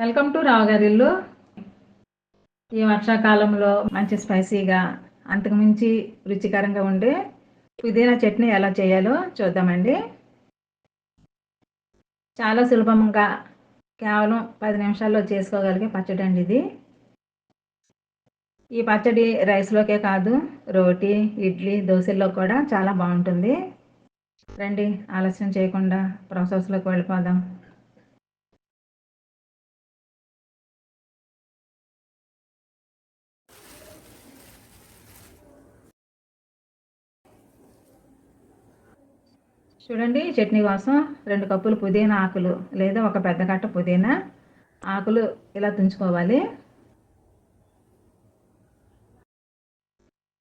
Welcome to రావు ఈ వర్షాకాలంలో మంచి స్పైసీగా అంతకుమించి రుచికరంగా ఉండే పుదీనా చట్నీ ఎలా చేయాలో చూద్దామండి. చాలా సులభంగా కేవలం పది నిమిషాల్లో చేసుకోగలిగే పచ్చడి అండి ఇది. ఈ పచ్చడి రైస్లోకే కాదు రోటీ ఇడ్లీ దోశల్లో కూడా చాలా బాగుంటుంది. రండి ఆలస్యం చేయకుండా ప్రాసెస్లోకి వెళ్ళిపోదాం. చూడండి చట్నీ కోసం రెండు కప్పులు పుదీనా ఆకులు లేదా ఒక పెద్ద కట్ట పుదీనా ఆకులు ఇలా తుంచుకోవాలి.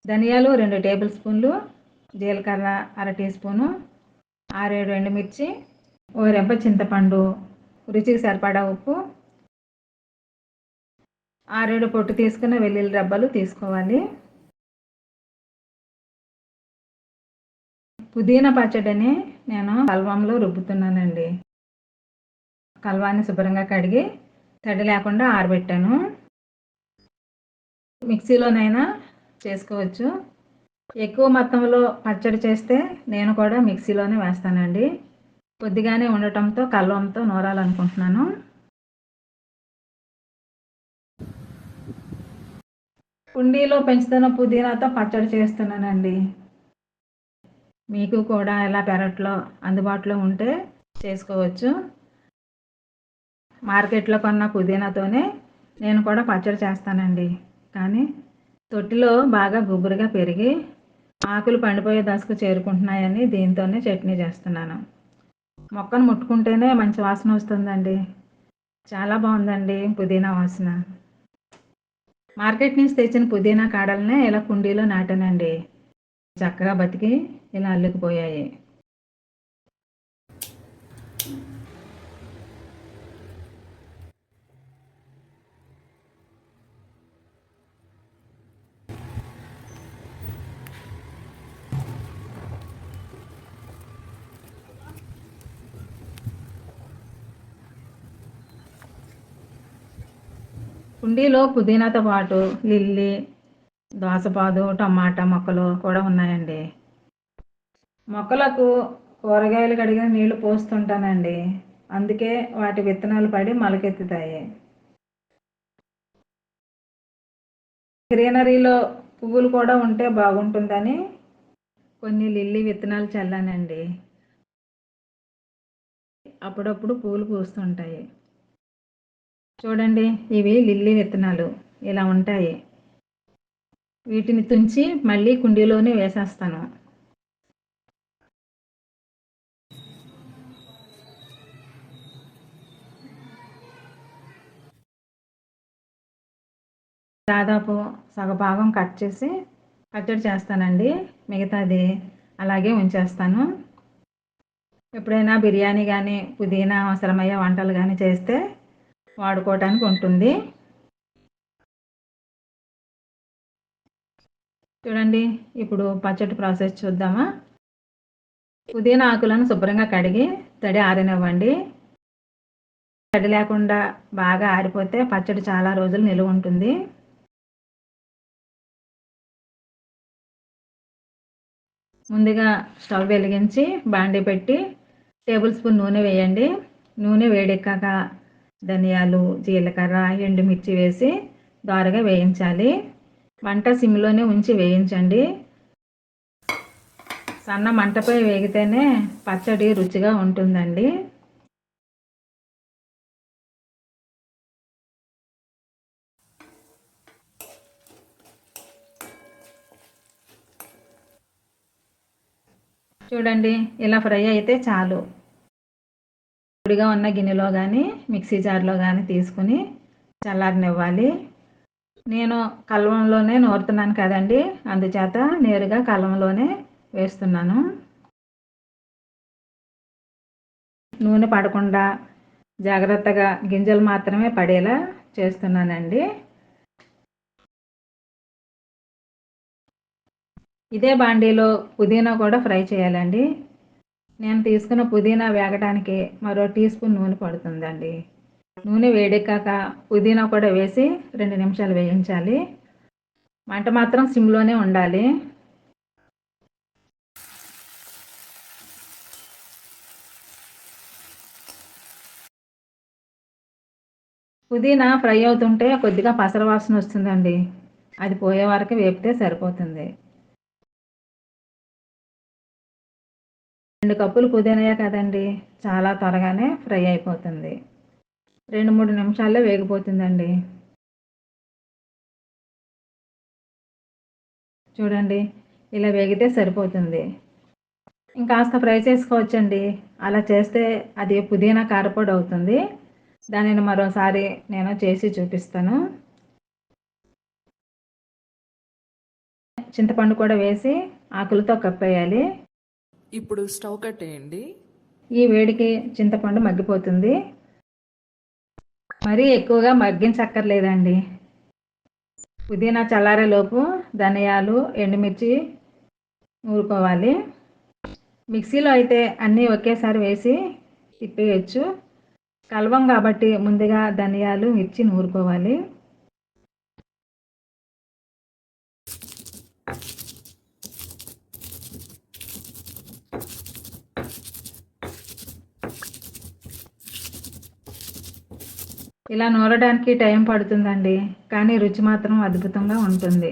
ధనియాలు రెండు టేబుల్ స్పూన్లు జీలకర్ర అర టీ స్పూను ఆరేడు ఎండుమిర్చి ఓ రెబ్బ చింతపండు రుచికి సరిపడా ఉప్పు ఆరేడు పొట్టు తీసుకున్న వెల్లుల్లి రెబ్బలు తీసుకోవాలి. పుదీనా పచ్చడిని నేను కల్వంలో రుబ్బుతున్నానండి. కల్వాన్ని శుభ్రంగా కడిగి తడి లేకుండా ఆరబెట్టాను. మిక్సీలోనైనా చేసుకోవచ్చు. ఎక్కువ మొత్తంలో పచ్చడి చేస్తే నేను కూడా మిక్సీలోనే వేస్తానండి. కొద్దిగానే ఉండటంతో కల్వంతో నూరాలనుకుంటున్నాను. కుండీలో పెంచుతున్న పుదీనాతో పచ్చడి చేస్తున్నానండి. మీకు కూడా ఇలా పెరట్లో అందుబాటులో ఉంటే చేసుకోవచ్చు. మార్కెట్లో కొన్న పుదీనాతోనే నేను కూడా పచ్చడి చేస్తానండి. కానీ తొట్టిలో బాగా గుబురుగా పెరిగి ఆకులు పండిపోయే దశకు చేరుకుంటున్నాయని దీంతోనే చట్నీ చేస్తున్నాను. మొక్కను ముట్టుకుంటేనే మంచి వాసన వస్తుందండి. చాలా బాగుందండి పుదీనా వాసన. మార్కెట్ నుంచి తెచ్చిన పుదీనా కాడలనే ఇలా కుండీలో నాటానండి. చక్కగా బతికి ఇలా అల్లుకుపోయాయి? కుండీలో పుదీనాతో పాటు లిల్లీ దోసపాదు టమాటా మొక్కలు కూడా ఉన్నాయండి. మొక్కలకు కూరగాయలు కడిగిన నీళ్ళు పోస్తుంటానండి. అందుకే వాటి విత్తనాలు పడి మొలకెత్తుతాయి. గ్రీనరీలో పువ్వులు కూడా ఉంటే బాగుంటుందని కొన్ని లిల్లీ విత్తనాలు చల్లానండి. అప్పుడప్పుడు పువ్వులు పూస్తుంటాయి. చూడండి ఇవి లిల్లీ విత్తనాలు. ఇలా ఉంటాయి. వీటిని తుంచి మళ్ళీ కుండీలోనే వేసేస్తాను. దాదాపు సగభాగం కట్ చేసి పచ్చడి చేస్తానండి. మిగతాది అలాగే ఉంచేస్తాను. ఎప్పుడైనా బిర్యానీ కానీ పుదీనా అవసరమయ్యే వంటలు కానీ చేస్తే వాడుకోవటానికి ఉంటుంది. చూడండి ఇప్పుడు పచ్చడి ప్రాసెస్ చూద్దామా? పుదీనా ఆకులను శుభ్రంగా కడిగి తడి ఆరినివ్వండి. తడి లేకుండా బాగా ఆరిపోతే పచ్చడి చాలా రోజులు నిలువ ఉంటుంది. ముందుగా స్టవ్ వెలిగించి బాండి పెట్టి టేబుల్ స్పూన్ నూనె వేయండి. నూనె వేడెక్కాక ధనియాలు జీలకర్ర ఎండుమిర్చి వేసి దోరగా వేయించాలి. మంట సిమ్లోనే ఉంచి వేయించండి. సన్న మంటపై వేగితేనే పచ్చడి రుచిగా ఉంటుందండి. చూడండి ఇలా ఫ్రై అయితే చాలు. పొడిగా ఉన్న గిన్నెలో కానీ మిక్సీ జార్లో కానీ తీసుకుని చల్లారనివ్వాలి. నేను కలవంలోనే నూరుతున్నాను కదండి అందుచేత నేరుగా కలవంలోనే వేస్తున్నాను. నూనె పడకుండా జాగ్రత్తగా గింజలు మాత్రమే పడేలా చేస్తున్నానండి. ఇదే బాండీలో పుదీనా కూడా ఫ్రై చేయాలండి. నేను తీసుకున్న పుదీనా వేగడానికి మరో టీ స్పూన్ నూనె పడుతుందండి. నూనె వేడెక్కాక పుదీనా కూడా వేసి రెండు నిమిషాలు వేయించాలి. మంట మాత్రం సిమ్లోనే ఉండాలి. పుదీనా ఫ్రై అవుతుంటే కొద్దిగా పసర వాసన వస్తుందండి. అది పోయే వరకు వేపితే సరిపోతుంది. రెండు కప్పులు పుదీనాయే కదండి చాలా త్వరగానే ఫ్రై అయిపోతుంది. రెండు మూడు నిమిషాల్లో వేగిపోతుందండి. చూడండి ఇలా వేగితే సరిపోతుంది. ఇంకాస్త ఫ్రై చేసుకోవచ్చండి. అలా చేస్తే అది పుదీనా కారపొడి అవుతుంది. దానిని మరోసారి నేను చేసి చూపిస్తాను. చింతపండు కూడా వేసి ఆకులతో కప్పేయాలి. ఇప్పుడు స్టవ్ కట్టేయండి. ఈ వేడికి చింతపండు మగ్గిపోతుంది. మరీ ఎక్కువగా మగ్గించక్కర్లేదండి. పుదీనా చల్లారేలోపు ధనియాలు ఎండుమిర్చి నూరుకోవాలి. మిక్సీలో అయితే అన్నీ ఒకేసారి వేసి తిప్పేయచ్చు. కలవం కాబట్టి ముందుగా ధనియాలు మిర్చి నూరుకోవాలి. ఇలా నూరడానికి టైం పడుతుందండి కానీ రుచి మాత్రం అద్భుతంగా ఉంటుంది.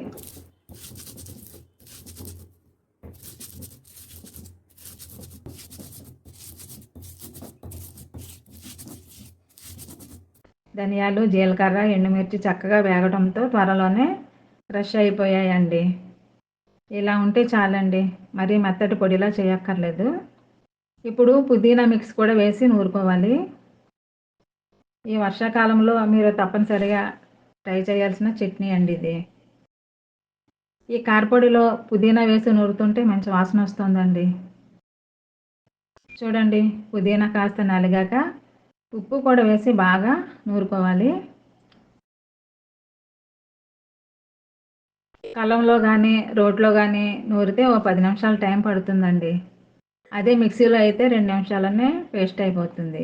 ధనియాలు జీలకర్ర ఎండుమిర్చి చక్కగా వేగడంతో త్వరలోనే ఫ్రెష్ అయిపోయాయండి. ఇలా ఉంటే చాలండి మరీ మెత్తటి పొడిలా చేయక్కర్లేదు. ఇప్పుడు పుదీనా మిక్స్ కూడా వేసి నూరుకోవాలి. ఈ వర్షాకాలంలో మీరు తప్పనిసరిగా ట్రై చేయాల్సిన చట్నీ అండి ఇది. ఈ కారపొడిలో పుదీనా వేసి నూరుతుంటే మంచి వాసన వస్తుందండి. చూడండి పుదీనా కాస్త నలిగాక ఉప్పు కూడా వేసి బాగా నూరుకోవాలి. కలంలో కానీ రోట్లో కానీ నూరితే ఓ పది నిమిషాలు టైం పడుతుందండి. అదే మిక్సీలో అయితే రెండు నిమిషాలనే పేస్ట్ అయిపోతుంది.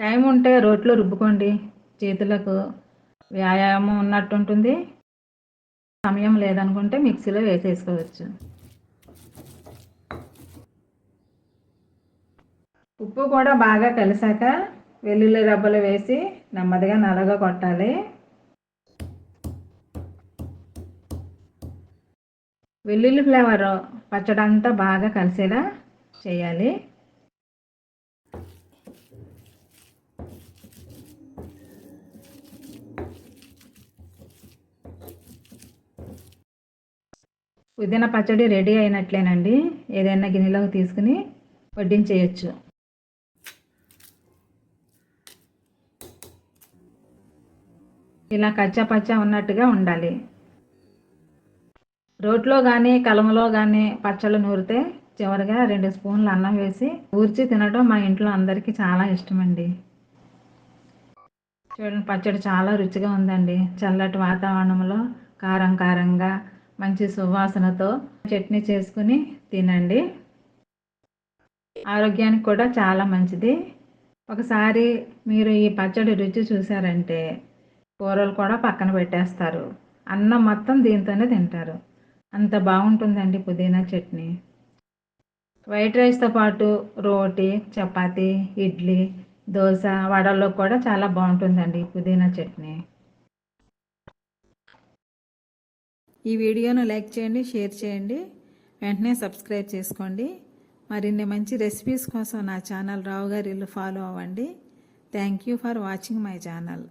టైం ఉంటే రోట్లో రుబ్బుకోండి. చేతులకు వ్యాయామం ఉన్నట్టు ఉంటుంది. సమయం లేదనుకుంటే మిక్సీలో వేసేసుకోవచ్చు. ఉప్పు కూడా బాగా కలిసాక వెల్లుల్లి రబ్బలు వేసి నెమ్మదిగా నలగా కొట్టాలి. వెల్లుల్లి ఫ్లేవర్ పచ్చడంతా బాగా కలిసేలా చేయాలి. పుదీనా పచ్చడి రెడీ అయినట్లేనండి. ఏదైనా గిన్నెలోకి తీసుకుని వడ్డించేయచ్చు. ఇలా కచ్చా పచ్చా ఉన్నట్టుగా ఉండాలి. రోట్లో కానీ కలమలో కానీ పచ్చళ్ళు నూరితే చివరిగా రెండు స్పూన్లు అన్నం వేసి ఊర్చి తినడం మా ఇంట్లో అందరికీ చాలా ఇష్టమండి. చూడండి పచ్చడి చాలా రుచిగా ఉందండి. చల్లటి వాతావరణంలో కారం కారంగా మంచి సువాసనతో చట్నీ చేసుకుని తినండి. ఆరోగ్యానికి కూడా చాలా మంచిది. ఒకసారి మీరు ఈ పచ్చడి రుచి చూసారంటే కూరలు కూడా పక్కన పెట్టేస్తారు. అన్నం మొత్తం దీంతోనే తింటారు. అంత బాగుంటుందండి పుదీనా చట్నీ. వైట్ రైస్తో పాటు రోటీ చపాతి ఇడ్లీ దోశ వడల్లో కూడా చాలా బాగుంటుందండి పుదీనా చట్నీ. ఈ వీడియోను లైక్ చేయండి షేర్ చేయండి. వెంటనే సబ్స్క్రైబ్ చేసుకోండి. మరిన్ని మంచి రెసిపీస్ కోసం నా ఛానల్ రావు గారి ఇల్లు ఫాలో అవ్వండి. Thank you for watching my channel.